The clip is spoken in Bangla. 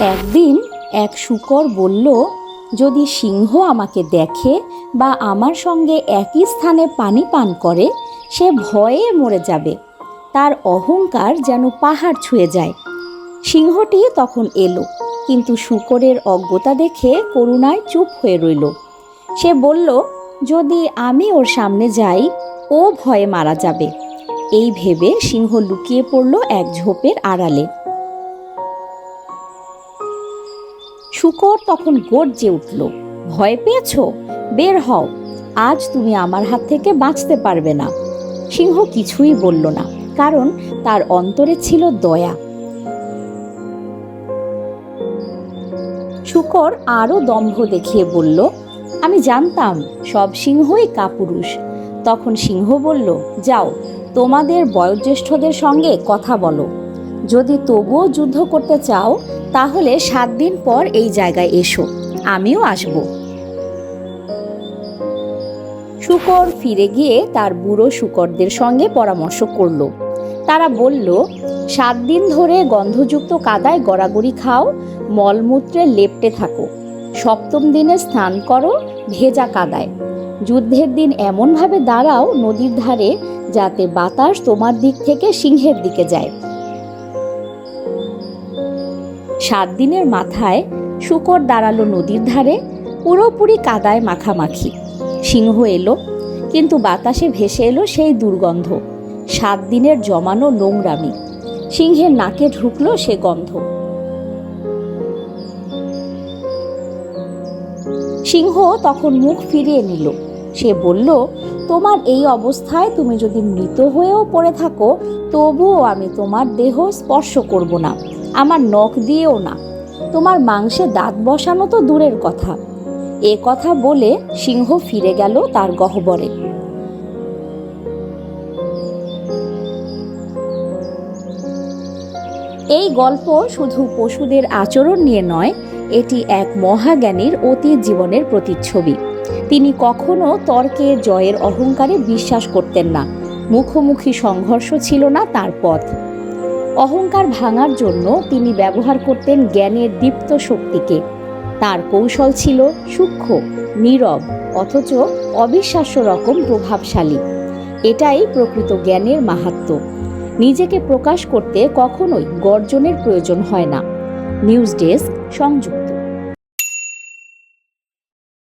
একদিন এক শুকর বলল, যদি সিংহ আমাকে দেখে বা আমার সঙ্গে একই স্থানে পানি পান করে, সে ভয়ে মরে যাবে। তার অহংকার যেন পাহাড় ছুঁয়ে যায়। সিংহটি তখন এলো, কিন্তু শুকরের অজ্ঞতা দেখে করুণায় চুপ হয়ে রইল। সে বলল, যদি আমি ওর সামনে যাই, ও ভয়ে মারা যাবে। এই ভেবে সিংহ লুকিয়ে পড়ল এক ঝোপের আড়ালে। শুকর তখন গর্জে উঠল, ভয় পেয়েছ? বের হও, আজ তুমি আমার হাত থেকে বাঁচতে পারবে না। সিংহ কিছুই বলল না, কারণ তার অন্তরে ছিল দয়া। শুকর আরও দম্ভ দেখিয়ে বলল, আমি জানতাম সব সিংহই কাপুরুষ। তখন সিংহ বলল, যাও, তোমাদের বয়োজ্যেষ্ঠদের সঙ্গে কথা বলো। যদি তবুও যুদ্ধ করতে চাও, তাহলে সাত দিন পর এই জায়গায় এসো। আমিও আসব। শুকর ফিরে গিয়ে তার বুড়ো শুকরদের সঙ্গে পরামর্শ করল। তারা বলল, সাত দিন ধরে গন্ধযুক্ত কাদায় গড়াগড়ি খাও, মলমূত্রে লেপটে থাকো। সপ্তম দিনে স্নান করো, ভেজা কাদায়। যুদ্ধের দিন এমনভাবে দাঁড়াও নদীর ধারে, যাতে বাতাস তোমার দিক থেকে সিংহের দিকে যায়। সাত দিনের মাথায় শুকর দাঁড়াল নদীর ধারে, পুরোপুরি কাদায় মাখামাখি। সিংহ এলো, কিন্তু বাতাসে ভেসে এলো সেই দুর্গন্ধ। সাত দিনের জমানো নোংরামি। সিংহের নাকে ঢুকলো সে গন্ধ। সিংহ তখন মুখ ফিরিয়ে নিল। সে বলল, তোমার এই অবস্থায় তুমি যদি মৃত হয়েও পড়ে থাকো, তবুও আমি তোমার দেহ স্পর্শ করব না। আমার নখ দিয়েও না। তোমার মাংসে দাঁত বসানো তো দূরের কথা। এ কথা বলে সিংহ ফিরে গেল তার গহ্বরে। এই গল্প শুধু পশুদের আচরণ নিয়ে নয়, এটি এক মহাজ্ঞানীর অতীত জীবনের প্রতিচ্ছবি। তিনি কখনো তর্কে, জয়ের অহংকারে বিশ্বাস করতেন না। মুখোমুখি সংঘর্ষ ছিল না তার পথ। অহংকার ভাঙার জন্য তিনি ব্যবহার করতেন জ্ঞানের দীপ্ত শক্তিকে। তার কৌশল ছিল সূক্ষ্ম, নীরব, অথচ অবিশ্বাস্য রকম প্রভাবশালী। এটাই প্রকৃত জ্ঞানের মাহাত্ম। নিজেকে প্রকাশ করতে কখনোই গর্জনের প্রয়োজন হয় না। নিউজ ডেস্ক সংযুক্ত।